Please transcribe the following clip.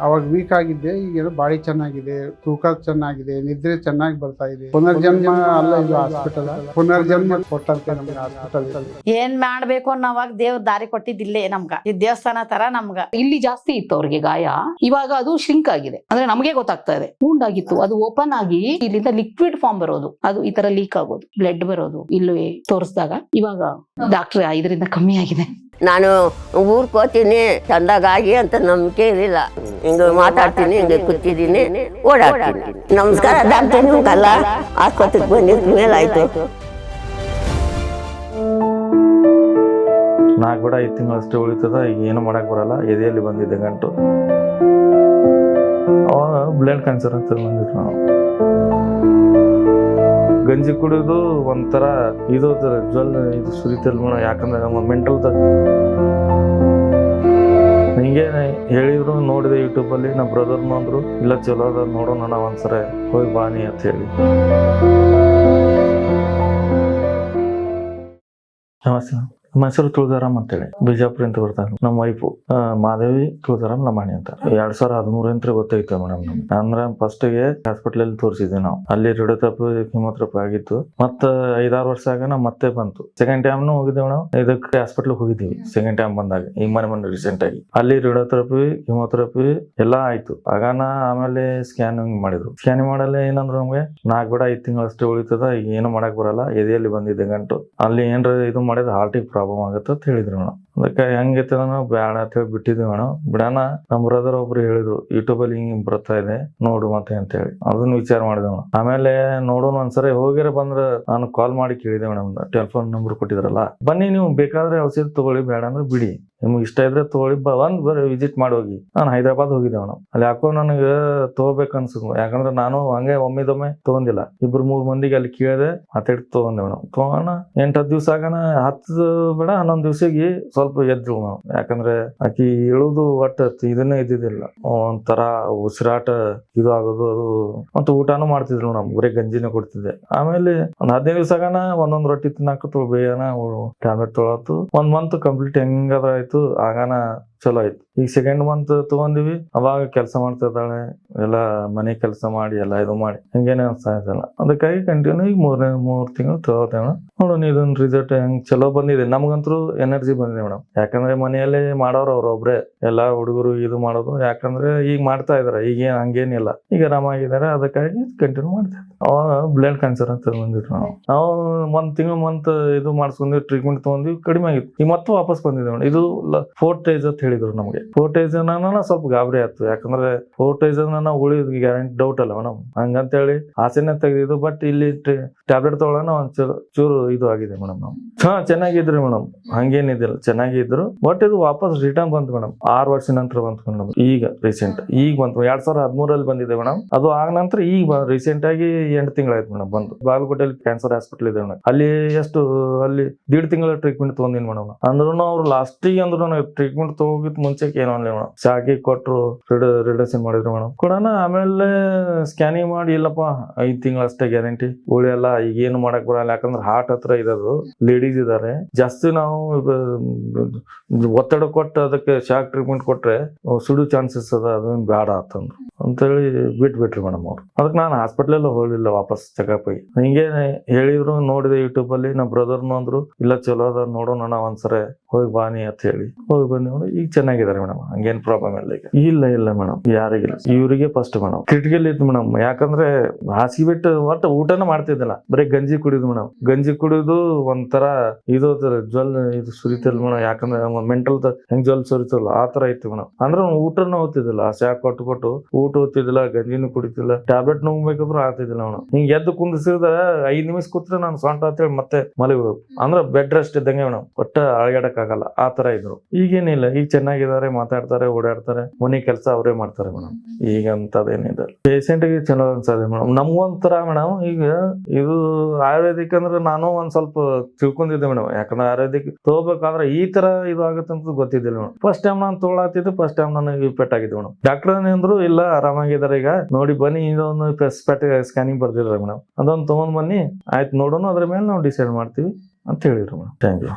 ಅವಾಗ ವೀಕ್ ಆಗಿದ್ದೆ ಈಗ ಬಾಡಿ ಚೆನ್ನಾಗಿದೆ ತೂಕ ಚೆನ್ನಾಗಿದೆ ನಿದ್ರೆ ಚೆನ್ನಾಗಿ ಬರ್ತಾ ಇದೆ. ಪುನರ್ಜನ್ಮ ಅಲ್ಲ ಇದು ಹಾಸ್ಪಿಟಲ್ ಪುನರ್ಜನ್ಮ ಕೊಟ್ಟಂತೆ ನಮ್ಗೆ ಹಾಸ್ಪಿಟಲ್ ಏನ್ ಮಾಡ್ಬೇಕು ಅನ್ನೋವಾಗ ದೇವ್ರ ದಾರಿ ಕೊಟ್ಟಿದ್ದಿಲ್ಲೇ ನಮ್ಗ. ಈ ದೇವಸ್ಥಾನ ತರ ನಮ್ಗ. ಇಲ್ಲಿ ಜಾಸ್ತಿ ಇತ್ತು ಅವ್ರಿಗೆ ಗಾಯ. ಇವಾಗ ಅದು ಶಿಂಕ್ ಆಗಿದೆ. ಅಂದ್ರೆ ನಮಗೆ ಗೊತ್ತಾಗ್ತಾ ಇದೆ. ಹೂಂಡ್ ಆಗಿತ್ತು. ಅದು ಓಪನ್ ಆಗಿ ಇಲ್ಲಿಂದ ಲಿಕ್ವಿಡ್ ಫಾರ್ಮ್ ಬರೋದು. ಅದು ಈ ತರ ಲೀಕ್ ಆಗೋದು. ಬ್ಲಡ್ ಬರೋದು. ಇಲ್ಲಿ ತೋರಿಸಿದಾಗ ಇವಾಗ ಡಾಕ್ಟರ್ ಇದರಿಂದ ಕಮ್ಮಿ ಆಗಿದೆ. ನಾನು ಊರ್ ಹೋಗ್ತೀನಿ ಚಂದಾಗಾಗಿ ಅಂತ ನಂಬಿಕೆ ಇರಲಿಲ್ಲ. ಹಿಂಗೆ ಮಾತಾಡ್ತೀನಿ, ಹಿಂಗೆ ಕೂತಿದ್ದೀನಿ, ಓಡಾಡ್ತೀನಿ. ನಮಸ್ಕಾರ, ಡಾಕ್ಟರ್ ನಿಮ್ಗಲ್ಲ? ಆಸ್ಪತ್ರೆಗೆ ಬಂದಿದ್ದ ಮೇಲೆ ಆಯ್ತು. ನಾಲ್ಕು ಕೂಡ ಐದು ತಿಂಗಳಷ್ಟೇ ಉಳಿತದ, ಈಗ ಏನು ಮಾಡಕ್ ಬರಲ್ಲ, ಎದೆಯಲ್ಲಿ ಬಂದಿದ್ದೆ ಗಂಟು. ಅವಾಗ ಬ್ಲಡ್ ಕ್ಯಾನ್ಸರ್ ಅಂತ ಬಂದಿದ್ರು ನಾವು. ಗಂಜಿ ಕುಡಿದು ಒಂಥರ ಇದು ಜ್ವಲ್ ಇದು ಸುರಿತಲ್ ಮೇಡಮ್ ಯಾಕಂದ್ರೆ ನಮ್ಮ ಮೆಂಟಲ್ ಹಿಂಗೆ ಹೇಳಿದ್ರು, ನೋಡಿದೆ ಯೂಟ್ಯೂಬಲ್ಲಿ ನಮ್ಮ ಬ್ರದರ್ ಅಂದ್ರು, ಇಲ್ಲ ಚಲೋ ಅದ, ನೋಡೋಣ ನಾವು ಒಂದ್ಸರಿ ಹೋಗಿ ಬಾನಿ ಅಂತ ಹೇಳಿ. ನಮಸ್ತೆ. ನಮ್ಮ ಹೆಸರು ಅಂತೇಳಿ ಬಿಜಾಪುರ ಅಂತ ಬರ್ತಾರೆ ನಮ್ಮ ವೈಫು ಮಾದೇವಿ ತುಳಜಾರಾಮ್ ಲಮಾಣಿ ಅಂತ. ಎರಡ್ ಸಾವಿರ ಹದಿಮೂರಂತ್ರ ಗೊತ್ತಾಯ್ತು ಮೇಡಮ್ ಅಂದ್ರೆ ಫಸ್ಟ್ಗೆ ಹಾಸ್ಪಿಟಲ್ ಅಲ್ಲಿ ತೋರಿಸಿದ್ವಿ ನಾವು. ಅಲ್ಲಿ ರೇಡಿಯೋಥೆರಪಿ ಕಿಮೋಥೆರಪಿ ಆಗಿತ್ತು. ಮತ್ತ ಐದಾರು ವರ್ಷ ಆಗ ಮತ್ತೆ ಬಂತು. ಸೆಕೆಂಡ್ ಟೈಮ್ನು ಹೋಗಿದ್ದೇವೆ ನಾವು ಇದಕ್ಕೆ ಹಾಸ್ಪಿಟಲ್ ಹೋಗಿದ್ದೀವಿ. ಸೆಕೆಂಡ್ ಟೈಮ್ ಬಂದಾಗ, ಈ ಮನೆ ಮನೆ ರೀಸೆಂಟ್ ಆಗಿ. ಅಲ್ಲಿ ರೇಡಿಯೋಥೆರಪಿ ಕಿಮೋಥೆರಪಿ ಎಲ್ಲಾ ಆಯ್ತು. ಆಗಾನ ಆಮೇಲೆ ಸ್ಕ್ಯಾನಿಂಗ್ ಮಾಡಿದ್ರು. ಸ್ಕ್ಯಾನಿಂಗ್ ಮಾಡಲ್ಲ ಏನಂದ್ರೆ ನಮ್ಗೆ ನಾಲ್ಕು ಬೇಡ ಐದು ತಿಂಗಳಷ್ಟೇ ಉಳಿತದ ಏನು ಮಾಡಕ್ ಬರಲ್ಲ. ಎದೆಯಲ್ಲಿ ಬಂದಿದ್ದೆ ಗಂಟು. ಅಲ್ಲಿ ಏನ್ರ ಇದು ಮಾಡಿದ್ರೆ ಹಾರ್ಟಿಗೆ ಪ್ರಾಬ್ಲಮ್ ಆಗುತ್ತೆ ಅಂತ ಹೇಳಿದ್ರು ಮೇಡಮ್ ಅದಕ್ಕೆ ಹೆಂಗೈತೆ ನಾವು ಬೇಡ ಅಂತ ಹೇಳಿ ಬಿಟ್ಟಿದ್ವಿ ಮೇಡಮ್ ಬಿಡೋಣ, ನಮ್ಮ ಬ್ರದರ್ ಒಬ್ರು ಹೇಳಿದ್ರು ಯೂಟ್ಯೂಬ್ ಅಲ್ಲಿ ಹಿಂಗ್ ಬರ್ತಾ ಇದೆ, ನೋಡು ಮತ್ತೆ ಅಂತ ಹೇಳಿ. ಅದನ್ನ ವಿಚಾರ ಮಾಡಿದೆ ಮೇಡಮ್ ಆಮೇಲೆ ನೋಡೋಣ ಒಂದ್ಸರಿ, ಹೋಗಿರ ಬಂದ್ರ ನಾನು ಕಾಲ್ ಮಾಡಿ ಕೇಳಿದೆ ಮೇಡಮ್ ಟೆಲಿಫೋನ್ ನಂಬರ್ ಕೊಟ್ಟಿದ್ರಲ್ಲ. ಬನ್ನಿ ನೀವು ಬೇಕಾದ್ರೆ ಔಷಧಿ ತಗೊಳ್ಳಿ ಬೇಡ ಅಂದ್ರೆ ಬಿಡಿ. ನಿಮ್ಗೆ ಇಷ್ಟ ಇದ್ರೆ ತಗೊಳ್ಳಿ, ಬ ಒಂದ್ ಬರೀ ವಿಸಿಟ್ ಮಾಡಿ ಹೋಗಿ. ನಾನು ಹೈದರಾಬಾದ್ ಹೋಗಿದ್ದೆ ನಾವು ಅಲ್ಲಿ ಯಾಕೋ ನನಗೆ ತಗೋಬೇಕು ಅನ್ಸಿದ್ವು ಯಾಕಂದ್ರೆ ನಾನು ಹಂಗೆ ಒಮ್ಮಿದೊಮ್ಮೆ ತಗೊಂಡಿಲ್ಲ. ಇಬ್ರು ಮೂರು ಮಂದಿಗೆ ಅಲ್ಲಿ ಕೇಳಿದೆ ಮಾತಾಡಿ ತಗೊಂಡೆ ನಾವು ತಗೋಣ ಎಂಟು ಹತ್ತು ದಿವ್ಸ ಆಗನ, ಹತ್ತು ಬೇಡ, ಹನ್ನೊಂದು ದಿವ್ಸಕ್ಕೆ ಸ್ವಲ್ಪ ಎದ್ರು ನಾವು ಯಾಕಂದ್ರೆ ಆಕಿ ಇಳುದು ಒಟ್ಟು ಇದನ್ನೇ ಇದ್ದಿದ್ದಿಲ್ಲ. ಒಂಥರ ಉಸಿರಾಟ ಇದು ಆಗೋದು, ಅದು ಮತ್ತೆ ಊಟನೂ ಮಾಡ್ತಿದ್ರು ನಮ್ ಬರೀ ಗಂಜಿನೇ ಕೊಡ್ತಿದ್ದೆ. ಆಮೇಲೆ ಒಂದ್ ಹದಿನೈದು ದಿವಸ ಆಗನ, ಒಂದೊಂದ್ ರೊಟ್ಟಿ ತಿನ್ನಾಕ ಬೇಯನ ಟ್ಯಾಬ್ಲೆಟ್ ತೊಳತು. ಒಂದ್ ಮಂತ್ ಕಂಪ್ಲೀಟ್ ಹೆಂಗಾದ್ರ ಆಯ್ತು ಆಗಾನ ಚಲೋ ಆಯ್ತು. ಈಗ ಸೆಕೆಂಡ್ ಮಂತ್ ತಗೊಂಡಿವಿ, ಅವಾಗ ಕೆಲಸ ಮಾಡ್ತಾ ಇದ್ದಾಳೆ ಎಲ್ಲ ಮನೆ ಕೆಲಸ ಮಾಡಿ, ಎಲ್ಲ ಇದು ಮಾಡಿ. ಹಿಂಗೇನೆ ಅನ್ಸ್ತಾ ಅದಕ್ಕಾಗಿ ಕಂಟಿನ್ಯೂ ಈಗ ಮೂರನೇ, ಮೂರ್ ತಿಂಗಳು ತಗೋತೇವೆ ನೋಡೋಣ ಇದನ್ನ ರಿಸಲ್ಟ್ ಹೆಂಗ್ ಚಲೋ ಬಂದಿದೆ. ನಮ್ಗಂತೂ ಎನರ್ಜಿ ಬಂದಿದೆ ಮೇಡಮ್ ಯಾಕಂದ್ರೆ ಮನೆಯಲ್ಲಿ ಮಾಡೋರು ಅವ್ರ ಒಬ್ರೆ. ಎಲ್ಲಾ ಹುಡುಗರು ಇದು ಮಾಡೋದು. ಯಾಕಂದ್ರೆ ಈಗ ಮಾಡ್ತಾ ಇದಾರೆ. ಈಗ ಏನ್, ಹಂಗೇನಿಲ್ಲ. ಈಗ ಆರಾಮಾಗಿದ್ದಾರೆ. ಅದಕ್ಕಾಗಿ ಕಂಟಿನ್ಯೂ ಮಾಡ್ತಾ ಇದ್ದಾರೆ. ಅವಾಗ ಬ್ಲಡ್ ಕ್ಯಾನ್ಸರ್ ಅಂತ ಬಂದಿದ್ರು ನಾವು ನಾವು ಒಂದ್ ತಿಂಗಳು ಮಂತ್ ಇದು ಮಾಡಿಸ್ಕೊಂಡ್ವಿ ಟ್ರೀಟ್ಮೆಂಟ್ ತಗೊಂಡ್ವಿ, ಕಡಿಮೆ ಆಗಿತ್ತು. ಈಗ ಮತ್ತೆ ವಾಪಸ್ ಬಂದಿದೆ ಮೇಡಮ್ ಇದು ಫೋರ್ಟೇಜ್ ಅಂತ ಹೇಳಿದ್ರು ನಮಗೆ. ಫೋರ್ಟೇಜ್ ನಾನು ಸ್ವಲ್ಪ ಗಾಬರಿ ಆಯ್ತು. ಯಾಕಂದ್ರೆ ಫೋರ್ಟೇಜ್ ನಾವು ಉಳಿದ್ ಗ್ಯಾರಂಟಿ ಡೌಟ್ ಅಲ್ಲ ಮೇಡಮ್ ಹಂಗಂತೇಳಿ ಆಸೆನೇ ತೆಗೆದಿದ್ದು ಬಟ್ ಇಲ್ಲಿ ಟ್ಯಾಬ್ಲೆಟ್ ತಗೊಳ್ಳೋಣ ಒಂದ್ ಚೂರು ಇದು ಆಗಿದೆ ಮೇಡಮ್ ನಾವು ಹಾ, ಚೆನ್ನಾಗಿದ್ರಿ ಮೇಡಮ್ ಹಂಗೇನಿದಿಲ್ಲ, ಚೆನ್ನಾಗಿದ್ರು. ಬಟ್ ಇದು ವಾಪಸ್ ರಿಟರ್ನ್ ಬಂತು ಮೇಡಮ್ ಆರು ವರ್ಷ ನಂತರ ಬಂತು ಮೇಡಮ್ ಈಗ ರೀಸೆಂಟ್ ಈಗ ಬಂತು. ಎರಡ್ ಸಾವಿರದ ಹದಿಮೂರಲ್ಲಿ ಬಂದಿದೆ ಮೇಡಮ್ ಅದು ಆಗ ನಂತರ ಈಗ ರೀಸೆಂಟ್ ಆಗಿ ಎಂಟು ತಿಂಗಳಾಯ್ತು ಮೇಡಮ್ ಬಂದು. ಬಾಗಲಕೋಟೆಯಲ್ಲಿ ಕ್ಯಾನ್ಸರ್ ಹಾಸ್ಪಿಟಲ್ ಇದೆ ಮೇಡಮ್ ಅಲ್ಲಿ ಎಷ್ಟು, ಅಲ್ಲಿ ದೀಡ್ ತಿಂಗಳ ಟ್ರೀಟ್ಮೆಂಟ್ ತಗೊಂಡಿನಿ ಮೇಡಮ್ ಅಂದ್ರೂ ಅವ್ರು ಲಾಸ್ಟಿಗೆ ಅಂದ್ರೂ ಟ್ರೀಟ್ಮೆಂಟ್ ಟ್ರೀಟ್ಮೆಂಟ್ ತಗೋಗಿದ್ ಮುಂಚೆ ಏನೋ ಅನ್ಲಿ ಮೇಡಮ್. ಶಾಕಿ ಕೊಟ್ರು ರಿಡಕ್ಷನ್ ಮಾಡಿದ್ರು ಮೇಡಮ್. ಕೊಡೋಣ, ಆಮೇಲೆ ಸ್ಕ್ಯಾನಿಂಗ್ ಮಾಡಿ, ಇಲ್ಲಪ್ಪ, ಐದ್ ತಿಂಗಳ ಅಷ್ಟೇ ಗ್ಯಾರಂಟಿ ಉಳಿಯಲ್ಲ ಈಗ ಏನು ಮಾಡಕ್ ಬರಲ್ಲ, ಯಾಕಂದ್ರೆ ಹಾರ್ಟ್ ಹತ್ರ ಇರೋದು. ಲೇಡೀಸ್ ಇದಾರೆ. ಜಾಸ್ತಿ ನಾವು, ಒತ್ತಡ ಕೊಟ್ಟು ಅದಕ್ಕೆ ಶಾಕ್ ಟ್ರೀಟ್ಮೆಂಟ್ ಕೊಟ್ರೆ ಸುಡು ಚಾನ್ಸಸ್ ಅದ ಅದನ್ನ ಬೇಡ ಅಂತಂದ್ರು. ಅಂತೇಳಿ ಬಿಟ್ಬಿಟ್ರಿ ಮೇಡಮ್ ಅವ್ರು. ಅದಕ್ಕೆ ನಾನು ಹಾಸ್ಪಿಟ್ಲೆಲ್ಲ ಹೋಗಲಿಲ್ಲ ವಾಪಸ್ ಚೆಕಪ್ ಆಗಿ ಹಿಂಗೆ ಹೇಳಿದ್ರು, ನೋಡಿದೆ ಯೂಟ್ಯೂಬಲ್ಲಿ ನಮ್ಮ ಬ್ರದರ್ನು ಅಂದ್ರು, ಇಲ್ಲ ಚಲೋ ಅದ ನೋಡೋಣ ಒಂದ್ಸರಿ, ಹೋಗಿ ಬಾನಿ ಅಂತ ಹೇಳಿ. ಹೋಗಿ ಬನ್ನಿ ನೋಡಿ, ಈಗ ಚೆನ್ನಾಗಿದ್ದಾರೆ ಮೇಡಮ್, ಹಂಗೇನ್ ಪ್ರಾಬ್ಲಮ್ ಇಲ್ಲ ಈಗ. ಇಲ್ಲ ಇಲ್ಲ ಮೇಡಮ್, ಯಾರಿಗಿಲ್ಲ. ಇವರಿಗೆ ಫಸ್ಟ್ ಮೇಡಮ್. ಕ್ರಿಟಿಕಲ್ ಇತ್ತು ಮೇಡಮ್, ಯಾಕಂದ್ರೆ ಹಾಸಿಗೆ ಬಿಟ್ಟು ಒಟ್ಟು ಊಟನ ಮಾಡ್ತಿದ್ದಿಲ್ಲ. ಬರೀ ಗಂಜಿ ಕುಡಿದು ಮೇಡಮ್. ಗಂಜಿ ಕುಡಿದು ಒಂಥರ ಇದು ಜ್ವಲ್ ಇದು ಸುರಿತಲ್ ಮೇಡಮ್, ಯಾಕಂದ್ರೆ ಮೆಂಟಲ್ ಹೆಂಗ್ ಜ್ವಲ್ ಸುರಿತಲ್ಲ ಆ ತರ ಇತ್ತು ಮೇಡಮ್. ಅಂದ್ರೆ ಊಟನ ಓದ್ತಿದ್ದಿಲ್ಲ, ಆ ಕೊಟ್ಟು ಕೊಟ್ಟು ಊಟ ಓದ್ತಿದ್ದಿಲ್ಲ ಗಂಜಿನೂ ಕುಡಿತಿಲ್ಲ ಟ್ಯಾಬ್ಲೆಟ್ ನುಂಗ್ಬೇಕಂದ್ರೆ ಆಗ್ತಿದ್ದಿಲ್ಲ ಅವನು. ಹಿಂಗ್ ಎದ್ದು ಕುಂದಿಸಿದ್ರೆ ಐದು ನಿಮಿಷ ಕೂತ್ರೆ ನಾನು ಸೊಂಟ ಅಂತೇಳಿ ಮತ್ತೆ ಮಲಗಬೇಕು ಅಂದ್ರೆ ಬೆಡ್ ರೆಸ್ಟ್ ಇದ್ದಂಗೆ ಮೇಡಮ್ ಒಟ್ಟ ಆಗಲ್ಲ ಆ ತರ ಇದ್ರು. ಈಗೇನಿಲ್ಲ. ಈಗ ಚೆನ್ನಾಗಿದ್ದಾರೆ, ಮಾತಾಡ್ತಾರೆ, ಓಡಾಡ್ತಾರೆ. ಮನೆ ಕೆಲಸ ಅವರೇ ಮಾಡ್ತಾರೆ ಮೇಡಮ್ ಈಗ ಅಂತದೇನಿದೆ ಪೇಷಂಟ್ಗೆ ಚಲೋ ಅನ್ಸದೆ ಮೇಡಮ್ ನಮ್ಗೊಂಥರ ಮೇಡಮ್ ಈಗ ಇದು ಆಯುರ್ವೇದಿಕ್ ಅಂದ್ರೆ ನಾನು ಒಂದ್ ಸ್ವಲ್ಪ ತಿಳ್ಕೊಂಡಿದ್ದೆ ಮೇಡಮ್ ಯಾಕಂದ್ರೆ ಆಯುರ್ವೇದಿಕ್ ತಗೋಬೇಕಾದ್ರೆ ಈ ತರ ಇದು ಆಗುತ್ತೆ ಅಂತ ಗೊತ್ತಿದ್ದಿಲ್ಲ ಮೇಡಮ್ ಫಸ್ಟ್ ಟೈಮ್ ನಾನು ತೊಗೊಳತಿದ್ದೆ ಫಸ್ಟ್ ಟೈಮ್ ನನಗೆ ಇಫೆಕ್ಟ್ ಆಗಿದ್ದೆ ಮೇಡಮ್ ಡಾಕ್ಟರ್ ಅಂದ್ರು, ಇಲ್ಲ ಆರಾಮಾಗಿದ್ದಾರೆ ಈಗ. ನೋಡಿ ಬನ್ನಿ ಇದೊಂದು ಪೆಟ್ ಸ್ಕ್ಯಾನಿಂಗ್ ಬರ್ದಿದ್ದಾರೆ ಮೇಡಮ್. ಅದೊಂದು ತಗೊಂಡ್ ಬನ್ನಿ. ಆಯ್ತು ನೋಡೋಣ, ಅದ್ರ ಮೇಲೆ ನಾವು ಡಿಸೈಡ್ ಮಾಡ್ತೀವಿ ಅಂತ ಹೇಳಿದ್ರು ಮೇಡಮ್. Thank you